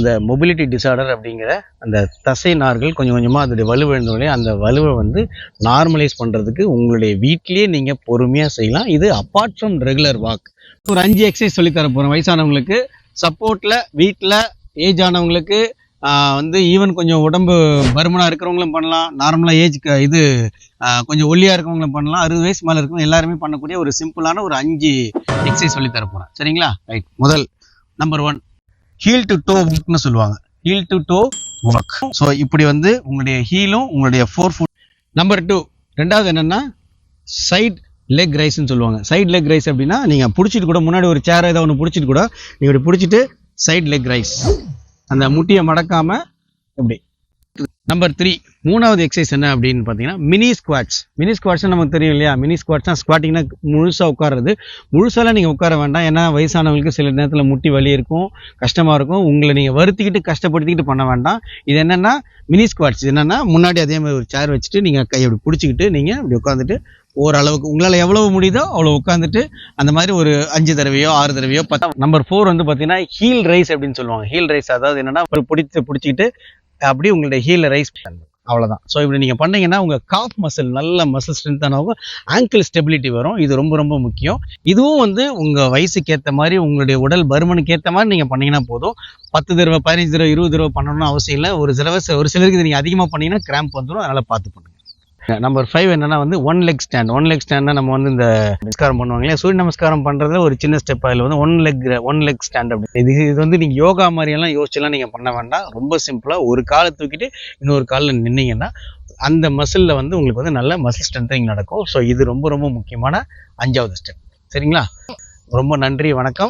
இந்த mobility disorder அப்படிங்கிற அந்த தசை நார்கள் கொஞ்சம் கொஞ்சமாக அதோடைய வலுவிழந்தோடனே அந்த வலுவை வந்து நார்மலைஸ் பண்ணுறதுக்கு உங்களுடைய வீட்டிலேயே நீங்கள் பொறுமையாக செய்யலாம். இது அப்பார்ட் ஃப்ரம் ரெகுலர் வாக் ஒரு அஞ்சு எக்ஸசைஸ் சொல்லித்தர போகிறோம் வயசானவங்களுக்கு சப்போர்ட்டில் வீட்டில் ஏஜ் ஆனவங்களுக்கு வந்து ஈவன் கொஞ்சம் உடம்பு பருமனாக இருக்கிறவங்களும் பண்ணலாம். நார்மலாக ஏஜ் இது கொஞ்சம் ஒல்லியாக இருக்கவங்களும் பண்ணலாம். அறுபது வயசு மேலே இருக்கவங்க எல்லாருமே பண்ணக்கூடிய ஒரு சிம்பிளான ஒரு அஞ்சு எக்ஸசைஸ் சொல்லித்தர போகிறேன் சரிங்களா? ரைட் முதல் number one heel to toe ஒர்க்னு சொல்லுவாங்க. Heel to toe walk so இப்படி வந்து உங்களுடைய ஹீலும் உங்களுடைய ஃபோர் ஃபுட் நம்பர் டூ ரெண்டாவது என்னன்னா சைட் லெக் ரைஸ்ன்னு சொல்லுவாங்க. சைட் லெக் ரைஸ் அப்படின்னா நீங்கள் பிடிச்சிட்டு கூட முன்னாடி ஒரு சேர் ஏதோ ஒன்று பிடிச்சிட்டு கூட நீங்கள் இப்படி பிடிச்சிட்டு சைட் லெக் ரைஸ் அந்த முட்டியை மடக்காமல் இப்படி. நம்பர் த்ரீ மூணாவது எக்ஸசைஸ் என்ன அப்படின்னு பார்த்தீங்கன்னா மினி ஸ்குவாட்ஸ் மினி ஸ்குவாட்ஸ்னு நமக்கு தெரியும் இல்லையா? மினி ஸ்குவாட்ஸ்னால் ஸ்குவாட்டிங்னா முழுசாக உட்காருறது. முழுசாலாம் நீங்கள் உட்கார வேண்டாம். ஏன்னா வயசானவங்களுக்கு சில நேரத்தில் முட்டி வலி இருக்கும் கஷ்டமாக இருக்கும். உங்களை நீங்கள் வருத்திக்கிட்டு கஷ்டப்படுத்திக்கிட்டு பண்ண வேண்டாம். இது என்னென்னா மினி ஸ்குவாட்ஸ் என்னென்னா முன்னாடி அதே மாதிரி ஒரு சேர் வச்சுட்டு நீங்கள் கை அப்படி பிடிச்சிக்கிட்டு நீங்கள் இப்படி உட்காந்துட்டு ஓரளவுக்கு உங்களால் எவ்வளவு முடியுதோ அவ்வளோ உட்காந்துட்டு அந்த மாதிரி ஒரு அஞ்சு தடவையோ ஆறு தடவையோ பத்தா நம்பர் ஃபோர் வந்து பார்த்தீங்கன்னா ஹீல் ரைஸ் அப்படின்னு சொல்லுவாங்க. ஹீல் ரைஸ் அதாவது என்னென்னா ஒரு பிடிச்சி பிடிச்சிக்கிட்டு அப்படியே உங்களுடைய ஹீலில் ரைஸ் அவ்வளோதான் ஸோ இப்படி நீங்கள் பண்ணீங்கன்னா உங்கள் காஃப் மசில் நல்ல மசில் ஸ்ட்ரென்த்தான ஆகும். ஆங்கிள் ஸ்டெபிலிட்டி வரும். இது ரொம்ப ரொம்ப முக்கியம். இதுவும் வந்து உங்கள் வயசுக்கு ஏற்ற மாதிரி உங்களுடைய உடல் பருமனுக்கு ஏற்ற மாதிரி நீங்கள் பண்ணீங்கன்னா போதும். பத்து தடவை பதினஞ்சு தடவை இருபது தடவை பண்ணணும்னு அவசியம் இல்லை. ஒரு சிலவை ஒரு சிலருக்கு நீங்கள் அதிகமாக பண்ணீங்கன்னா கிராம்ப் வந்துடும் அதனால் பார்த்து பண்ணுங்கள் நம்பர் ஃபைவ் என்னன்னா வந்து one leg stand one leg ஸ்டாண்ட்னா நம்ம வந்து இந்த நமஸ்காரம் பண்ணுவாங்க இல்லையா? சூரிய நமஸ்காரம் பண்றதுல ஒரு சின்ன ஸ்டெப் அதில் வந்து one leg one leg stand அப்படி. இது இது வந்து நீங்க யோகா மாதிரியெல்லாம் யோசிச்செல்லாம் நீங்க பண்ண வேண்டாம். ரொம்ப சிம்பிளா ஒரு காலை தூக்கிட்டு இன்னொரு காலில் நின்னீங்கன்னா அந்த மசிலில் வந்து உங்களுக்கு வந்து நல்ல மசில் ஸ்ட்ரென்த்திங் நடக்கும். ஸோ இது ரொம்ப ரொம்ப முக்கியமான அஞ்சாவது ஸ்டெப் சரிங்களா? ரொம்ப நன்றி வணக்கம்.